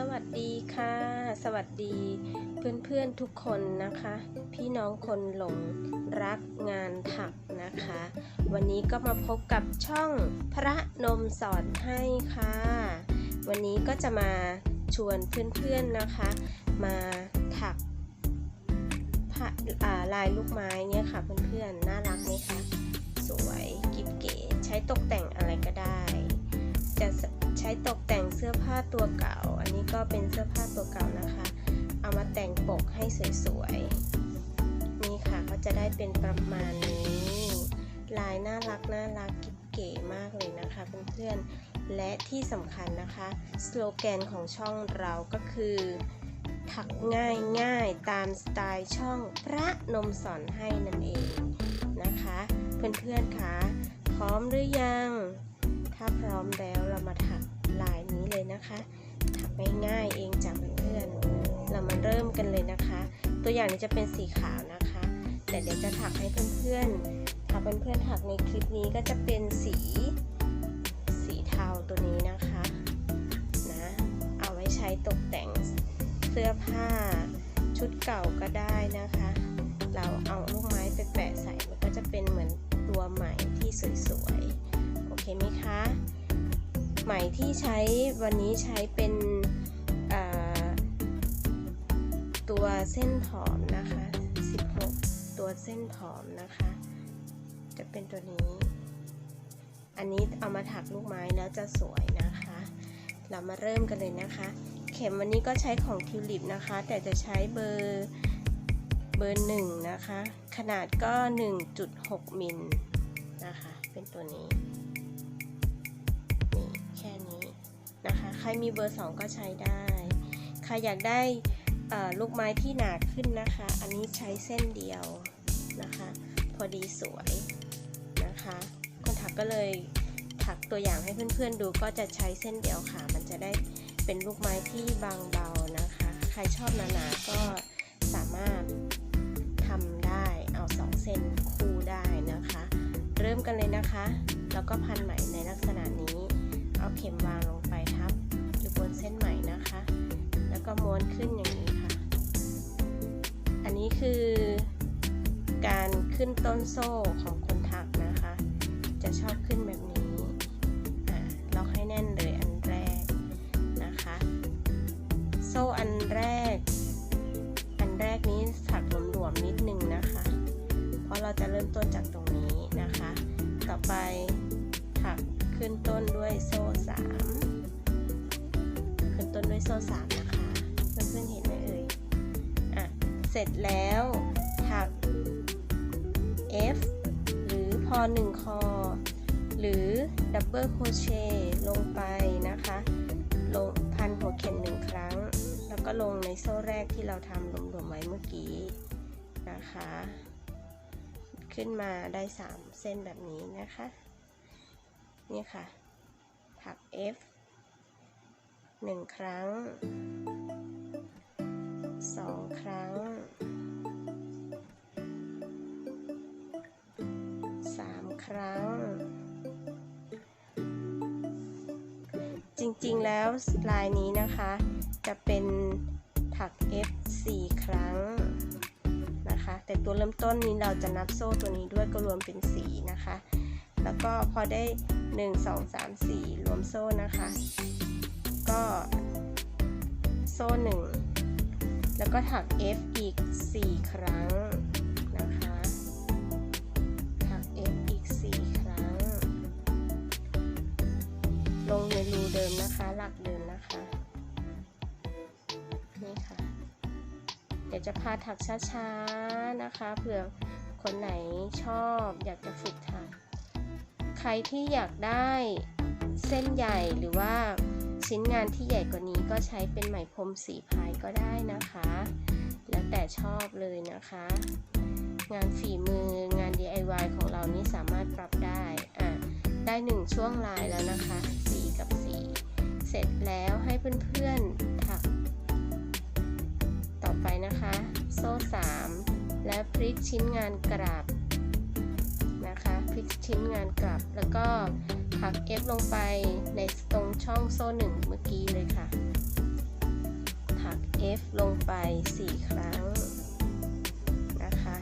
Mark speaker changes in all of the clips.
Speaker 1: สวัสดีค่ะ สวัสดีเพื่อนๆทุกคนนะคะ พี่น้องคนหลงรักงานถักนะคะ วันนี้ก็มาพบกับช่องพระนมสอนให้ค่ะ วันนี้ก็จะมาชวนเพื่อนๆนะคะ มาถักาลายลูกไม้เนี่ยค่ะเพื่อนๆน่ารักไหมคะสวยกิบเก๋ใช้ตกแต่งอะไรก็ได้ จะใช้ตกแต่ง สื้อผ้าตัวเก่า อันนี้ก็เป็นเสื้อผ้าตัวเก่านะคะ เอามาแต่งปกให้สวยๆ นี่ค่ะก็จะได้เป็นประมาณนี้ ลายน่ารักน่ารักกิ๊บเก๋มากเลยนะคะเพื่อนๆ และที่สำคัญนะคะ สโลแกนของช่องเราก็คือถักง่ายง่ายตามสไตล์ช่องพระนมสอนให้นั่นเองนะคะ เพื่อนๆคะพร้อมหรือยัง ถ้าพร้อมแล้วเรามาถัก ลายนี้เลยนะคะถักง่ายๆเองจากเพื่อนๆเรามาเริ่มกันเลยนะคะ ตัวอย่างนี้จะเป็นสีขาวนะคะ แต่เดี๋ยวจะถักให้เพื่อนๆถ้าเพื่อนๆถักในคลิปนี้ก็จะเป็นสีสีเทาตัวนี้นะคะนะเอาไว้ใช้ตกแต่งเสื้อผ้าชุดเก่าก็ได้นะคะ เราเอาลูกไม้ไปแปะใส่มันก็จะเป็นเหมือนตัวใหม่ที่สวยๆ โอเคไหมคะ ไหมที่ใช้วันนี้ใช้เป็นตัวเส้นผอมนะคะ 16 ตัวเส้นผอมนะคะ จะเป็นตัวนี้ อันนี้เอามาถักลูกไม้แล้วจะสวยนะคะ เรามาเริ่มกันเลยนะคะ เข็มวันนี้ก็ใช้ของทิวลิปนะคะ แต่จะใช้เบอร์เบอร์หนึ่งนะคะ ขนาดก็ 1.6 มิลนะคะ เป็นตัวนี้ รมีเบอร์ 2 ก็ใช้ได้ ใครอยากได้ลูกไม้ที่หนาขึ้นนะคะ อันนี้ใช้เส้นเดียวนะคะ พอดีสวยนะคะ คนถักก็เลยถักตัวอย่างให้เพื่อนๆดูก็จะใช้เส้นเดียวค่ะ มันจะได้เป็นลูกไม้ที่บางเบานะคะ ใครชอบหนาๆก็สามารถทำได้เอาสองเส้นคู่ได้นะคะ เริ่มกันเลยนะคะ แล้วก็พันไหมในลักษณะนี้ เอาเข็มวางลงไปทับ อยู่บนเส้นไหมนะคะ แล้วก็ม้วนขึ้นอย่างนี้ค่ะ อันนี้คือการขึ้นต้นโซ่ของคนถักนะคะ จะชอบขึ้นแบบนี้ล็อกให้แน่นเลยอันแรกนะคะ โซ่อันแรก อันแรกนี้ถักหลวมๆนิดนึงนะคะ เพราะเราจะเริ่มต้นจากตรงนี้นะคะ ต่อไปถักขึ้นต้นด้วยโซ่สาม ด้วยโซ่สามนะคะ เพื่อนๆเห็นไหมเอ่ย อะ เสร็จแล้วถัก F หรือพอหนึ่งคอ หรือดับเบิลโคเชต์ลงไปนะคะ ลงพันหัวเข็มหนึ่งครั้ง แล้วก็ลงในโซ่แรกที่เราทำรวมๆไว้เมื่อกี้นะคะ ขึ้นมาได้ 3 เส้นแบบนี้นะคะ นี่ค่ะ ถัก F 1ครั้ง2ครั้ง3ครั้ง จริงๆแล้วลายนี้นะคะ จะเป็นถัก F 4ครั้งนะคะ แต่ตัวเริ่มต้นนี้เราจะนับโซ่ตัวนี้ด้วยก็รวมเป็น4นะคะ แล้วก็พอได้ 1 2 3 4 รวมโซ่นะคะ ก็โซ่1แล้วก็ถัก F อีก 4 ครั้งนะคะ ถัก F อีก 4 ครั้ง ลงในรูเดิมนะคะ หลักเดิมนะคะ นี่ค่ะ เดี๋ยวจะพาถักช้าๆนะคะ เผื่อคนไหนชอบอยากจะฝึกถัก ใครที่อยากได้เส้นใหญ่หรือว่า ชิ้นงานที่ใหญ่กว่านี้ก็ใช้เป็นไหมพรมสีพายก็ได้นะคะ แล้วแต่ชอบเลยนะคะ งานฝีมืองาน DIY ของเรานี่สามารถปรับได้อะได้หนึ่งช่วงลายแล้วนะคะ สีกับสีเสร็จแล้วให้เพื่อนๆถัก ต่อไปนะคะ โซ่ 3 และพลิกชิ้นงานกลับนะคะพลิกชิ้นงานกลับแล้วก็ ถัก F ลงไปในตรงช่องโซ่1เมื่อกี้เลยค่ะ ถัก F ลงไป 4 ครั้งนะคะ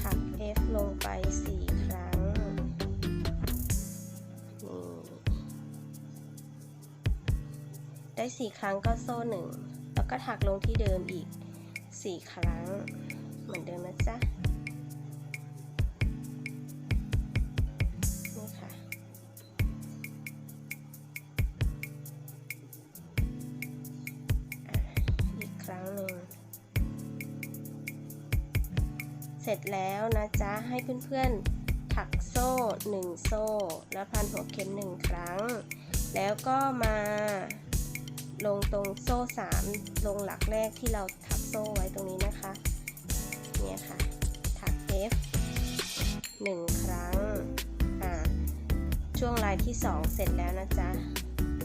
Speaker 1: ถัก F ลงไป 4 ครั้งนี่ได้ 4 ครั้งก็โซ่1แล้วก็ถักลงที่เดิมอีก 4 ครั้ง เหมือนเดิมนะจ๊ะ เสร็จแล้วนะจ๊ะ ให้เพื่อนๆ ถักโซ่ 1 โซ่ แล้วพันหัวเข็ม 1 ครั้ง แล้วก็มาลงตรงโซ่ 3 ลงหลักแรกที่เราถักโซ่ไว้ตรงนี้นะคะ เนี่ยค่ะ ถัก F 1 ครั้ง อ่า ช่วงลายที่ 2 เสร็จแล้วนะจ๊ะ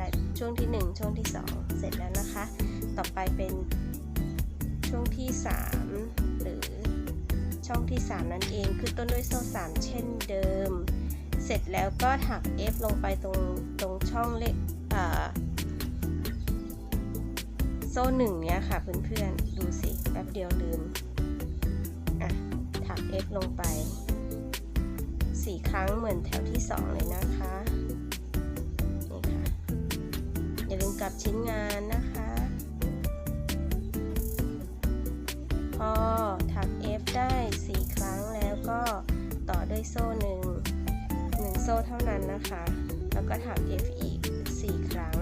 Speaker 1: ลายช่วงที่ 1 ช่วงที่ 2 เสร็จแล้วนะคะ ต่อไปเป็นช่วงที่ 3 ช่องที่ 3 นั่นเองคือต้นด้วยโซ่3เช่นเดิม เสร็จแล้วก็ถัก F ลงไปตรงตรงช่องเลขโซ่หนึ่งเนี้ยค่ะเพื่อนๆ ดูสิแป๊บเดียวลืม อะ ถัก F ลงไป 4 ครั้งเหมือนแถวที่ 2 เลยนะคะ นี่ค่ะ อย่าลืมกลับชิ้นงานนะคะ อถัก F ได้ 4 ครั้งแล้วก็ต่อด้วยโซ่หนึ่งหนึ่งโซ่เท่านั้นนะคะ แล้วก็ถัก F อีก 4 ครั้ง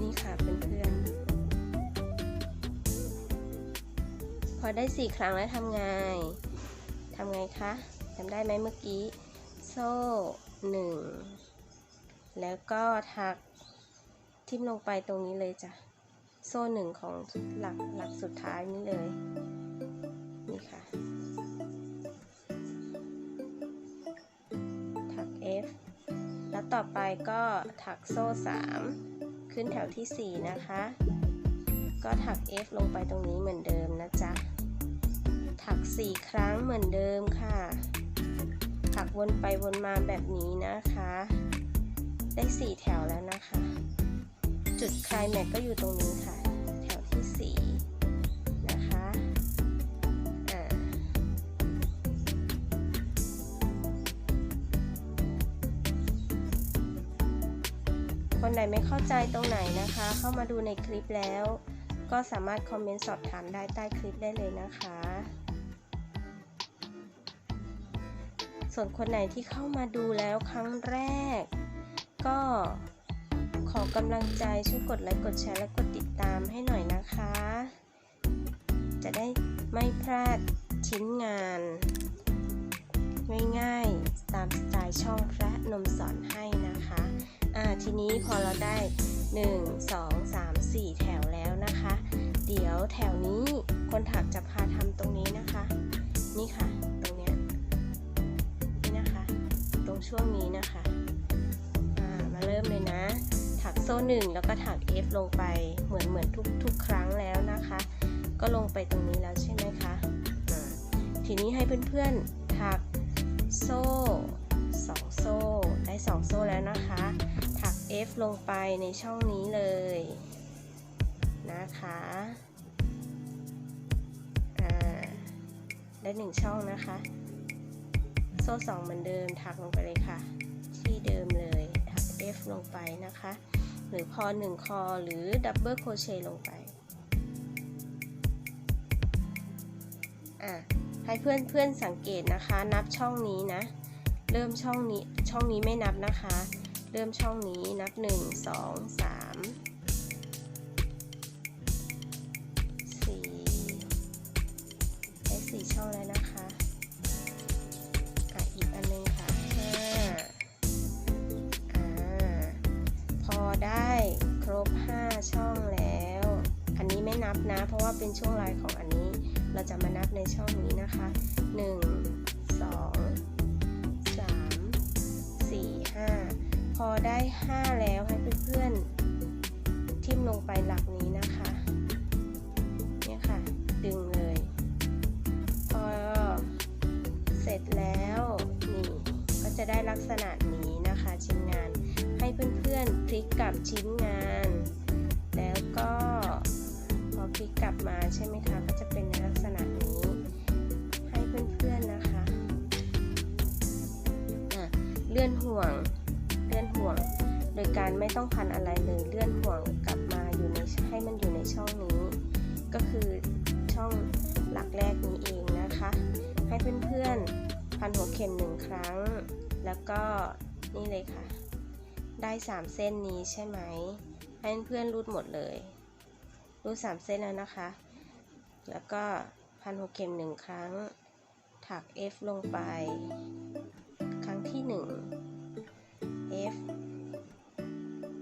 Speaker 1: นี่ค่ะเพื่อนๆ พอได้ 4 ครั้งแล้วทำไงทำไงคะจำได้ไหมเมื่อกี้ โซ่1แล้วก็ถักทิ่มลงไปตรงนี้เลยจ้ะ โซ่หนึ่งของหลักหลักสุดท้ายนี้เลย นี่ค่ะ ถัก F แล้วต่อไปก็ถักโซ่ 3 ขึ้นแถวที่ 4 นะคะ ก็ถัก F ลงไปตรงนี้เหมือนเดิมนะจ๊ะ ถัก 4 ครั้งเหมือนเดิมค่ะ ถักวนไปวนมาแบบนี้นะคะ ได้ 4 แถวแล้วนะคะ จุดคลายแม็กก็อยู่ตรงนี้ค่ะ แถวที่ 4 นะคะอ่าคนไหนไม่เข้าใจตรงไหนนะคะ เข้ามาดูในคลิปแล้ว ก็สามารถคอมเมนต์สอบถามได้ใต้คลิปได้เลยนะคะส่วนคนไหนที่เข้ามาดูแล้วครั้งแรก ก็ ขอกำลังใจช่วยกดไลค์กดแชร์และกดติดตามให้หน่อยนะคะ จะได้ไม่พลาดชิ้นงาน ง่ายๆตามสไตล์ช่องพระนมสอนให้นะคะอ่าทีนี้พอเราได้ 1 2 3 4 แถวแล้วนะคะ เดี๋ยวแถวนี้คนถักจะพาทำตรงนี้นะคะ นี่ค่ะตรงเนี้ยนี่นะคะ ตรงช่วงนี้นะคะอ่ามาเริ่มเลยนะ ถักโซ่หนึ่งแล้วก็ถัก F ลงไปเหมือนเหมือนทุกทุกครั้งแล้วนะคะ ก็ลงไปตรงนี้แล้วใช่ไหมคะทีนี้ให้เพื่อนๆถักโซ่สองโซ่ได้สองโซ่แล้วนะคะ ถัก F ลงไปในช่องนี้เลยนะคะได้หนึ่งช่องนะคะ โซ่สองเหมือนเดิมถักลงไปเลยค่ะ ที่เดิมเลย F ลงไปนะคะ หรือพอหนึ่งคอหรือดับเบิลโคเชต์ลงไปอะให้เพื่อนเพื่อนสังเกตนะคะ นับช่องนี้นะ เริ่มช่องนี้ช่องนี้ไม่นับนะคะ เริ่มช่องนี้นับ 1 2 3 4ได้4ช่องแล้วนะ 5 ช่องแล้ว อันนี้ไม่นับนะ เพราะว่าเป็นช่วงลายของอันนี้ เราจะมานับในช่องนี้นะคะ 1 2 3 4 5 พอได้ 5 แล้วให้เพื่อนๆทิ่มลงไปหลักนี้นะคะเนี่ยค่ะ ดึงเลย พอเสร็จแล้วนี่ก็จะได้ลักษณะนี้นะคะชิ้นงานให้เพื่อนๆพลิกกลับชิ้นงาน ก็พอพลิกกลับมาใช่ไหมคะ ก็จะเป็นในลักษณะนี้ ให้เพื่อนๆนะคะะเลื่อนห่วง เลื่อนห่วง โดยการไม่ต้องพันอะไรเลย เลื่อนห่วงกลับมาอยู่ในให้มันอยู่ในช่องนี้ ก็คือช่องหลักแรกนี้เองนะคะ ให้เพื่อนๆพันหัวเข็มหนึ่งครั้ง แล้วก็นี่เลยค่ะ ได้ 3 เส้นนี้ใช่ไหม ให้เพื่อนรูดหมดเลย รูด3เส้นแล้วนะคะ แล้วก็พันหัวเข็มหนึ่งครั้ง ถัก F ลงไป ครั้งที่1 F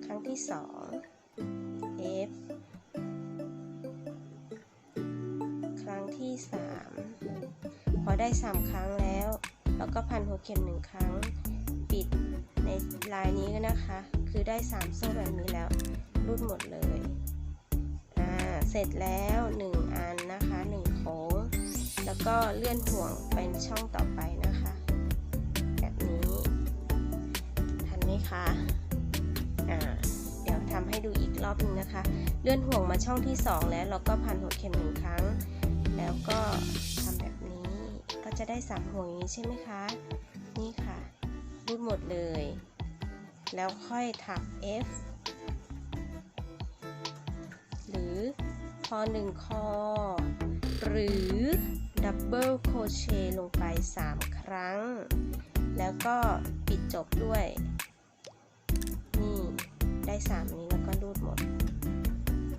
Speaker 1: ครั้งที่2 F ครั้งที่3พอได้3ครั้งแล้ว แล้วก็พันหัวเข็มหนึ่งครั้ง ปิด ในลายนี้ก็นะคะ คือได้3โซ่แบบนี้แล้วรูดหมดเลยอ่าเสร็จแล้ว1อันนะคะ1โค้งแล้วก็เลื่อนห่วงเป็นช่องต่อไปนะคะ แบบนี้ทันไหมคะอ่าเดี๋ยวทำให้ดูอีกรอบหนึงนะคะ เลื่อนห่วงมาช่องที่ 2 แล้วเราก็พันหัวเข็มหนึ่งครั้ง แล้วก็ทำแบบนี้ก็จะได้สามห่วงอย่างนี้ใช่ไหมคะ นี่ค่ะ รูดหมดเลย แล้วค่อยถัก F หรือพอหนึ่งคอ หรือดับเบิลโคเชต์ลงไป 3 ครั้ง แล้วก็ปิดจบด้วย นี่ ได้ 3 นี้แล้วก็รูดหมด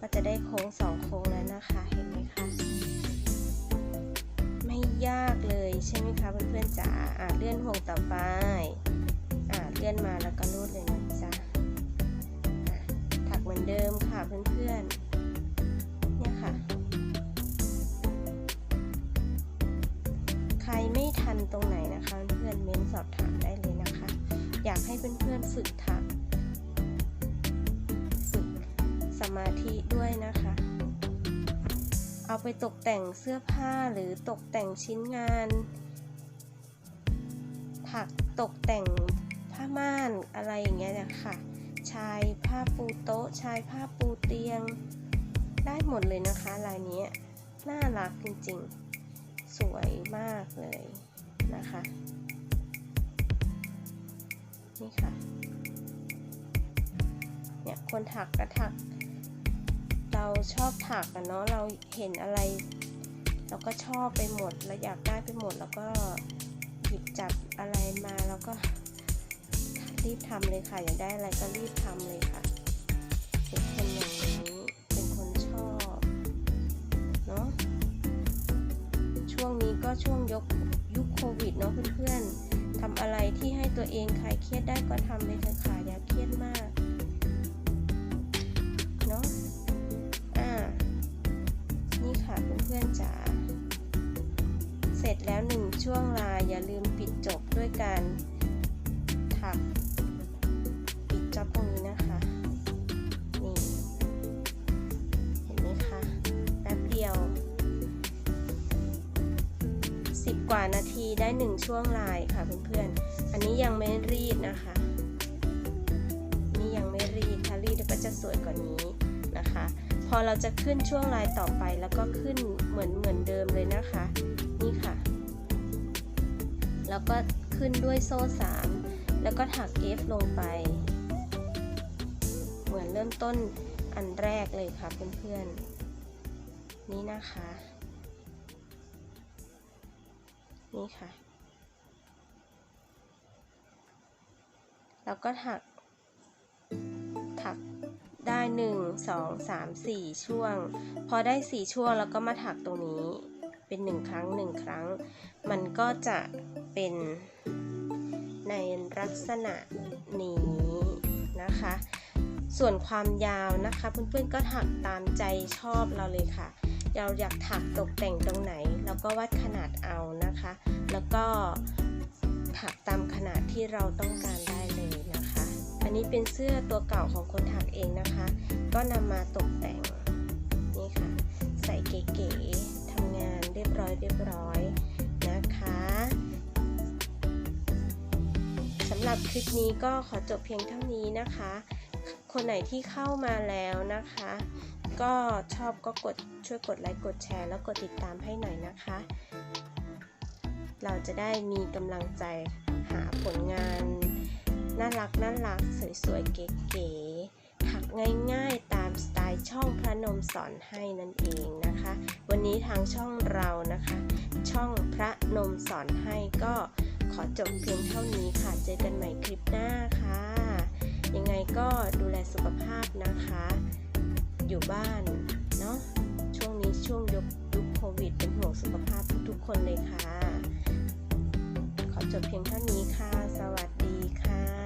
Speaker 1: ก็จะได้โค้ง 2 โค้งแล้วนะคะ เห็นไหมคะ ไม่ยากเลยใช่ไหมคะเพื่อนๆจ๋าอะเลื่อนห่วงต่อไป เลื่อนมาแล้วก็รูดเลยนะจ๊ะถักเหมือนเดิมค่ะเพื่อนๆ เนี่ยค่ะ ใครไม่ทันตรงไหนนะคะ เพื่อนเม้นสอบถามได้เลยนะคะ อยากให้เพื่อนๆฝึกถัก ฝึกสมาธิด้วยนะคะ เอาไปตกแต่งเสื้อผ้าหรือตกแต่งชิ้นงาน ถักตกแต่ง ผ้าม่านอะไรอย่างเงี้ยนะคะชายผ้าปูโต๊ะ ชายผ้าปูเตียง ได้หมดเลยนะคะลายนี้น่ารักจริงๆ สวยมากเลยนะคะ นี่ค่ะ เนี่ยคนถักก็ถัก เราชอบถักกันเนาะ เราเห็นอะไร เราก็ชอบไปหมด เราอยากได้ไปหมด แล้วก็หยิบจับอะไรมาแล้วก็ รีบทำเลยค่ะ อยากได้อะไรก็รีบทำเลยค่ะเป็นคนอย่างนี้เป็นคนชอบเนาะช่วงนี้ก็ช่วงยกยุคโควิดเนาะเพื่อนๆทำอะไรที่ให้ตัวเองคลายเครียดได้ก็ทำเลยเถอะค่ะอย่าเครียดมากเนาะอ่านี่ค่ะเพื่อนๆจ๋าเสร็จแล้วหนึ่งช่วงลายอย่าลืมปิดจบด้วยการ 10กว่านาทีได้หนึ่งช่วงลายค่ะเพื่อนๆ อันนี้ยังไม่รีดนะคะ นี่ยังไม่รีดถ้ารีดก็จะสวยกว่านี้นะคะ พอเราจะขึ้นช่วงลายต่อไปแล้วก็ขึ้นเหมือนเหมือนเดิมเลยนะคะ นี่ค่ะ แล้วก็ขึ้นด้วยโซ่ 3 แล้วก็ถัก F ลงไป เหมือนเริ่มต้นอันแรกเลยค่ะเพื่อนๆ นี่นะคะ นี่ค่ะ แล้วก็ถัก ถักได้หนึ่งสองสามสี่ช่วง พอได้สี่ช่วงแล้วก็มาถักตรงนี้เป็นหนึ่งครั้งหนึ่งครั้ง มันก็จะเป็นในลักษณะนี้นะคะ ส่วนความยาวนะคะ เพื่อนๆก็ถักตามใจชอบเราเลยค่ะ เราอยากถักตกแต่งตรงไหนเราก็วัดขนาดเอานะคะ แล้วก็ถักตามขนาดที่เราต้องการได้เลยนะคะ อันนี้เป็นเสื้อตัวเก่าของคนถักเองนะคะ ก็นำมาตกแต่งนี่ค่ะ ใส่เก๋ๆทำงานเรียบร้อยเรียบร้อยนะคะสำหรับคลิปนี้ก็ขอจบเพียงเท่านี้นะคะ คนไหนที่เข้ามาแล้วนะคะ ก็ชอบก็กดช่วยกดไลค์กดแชร์ แล้วกดติดตามให้หน่อยนะคะ เราจะได้มีกำลังใจหาผลงานน่ารักน่ารักสวยๆ เก๋ๆถักง่ายๆตามสไตล์ช่องพระนมสอนให้นั่นเองนะคะ วันนี้ทางช่องเรานะคะ ช่องพระนมสอนให้ก็ขอจบเพียงเท่านี้ค่ะ เจอกันใหม่คลิปหน้าค่ะ ยังไงก็ดูแลสุขภาพนะคะ อยู่บ้านเนาะช่วงนี้ช่วงยุคยุคโควิดเป็นห่วงสุขภาพทุกๆคนเลยค่ะ ขอจบเพียงเท่านี้ค่ะ สวัสดีค่ะ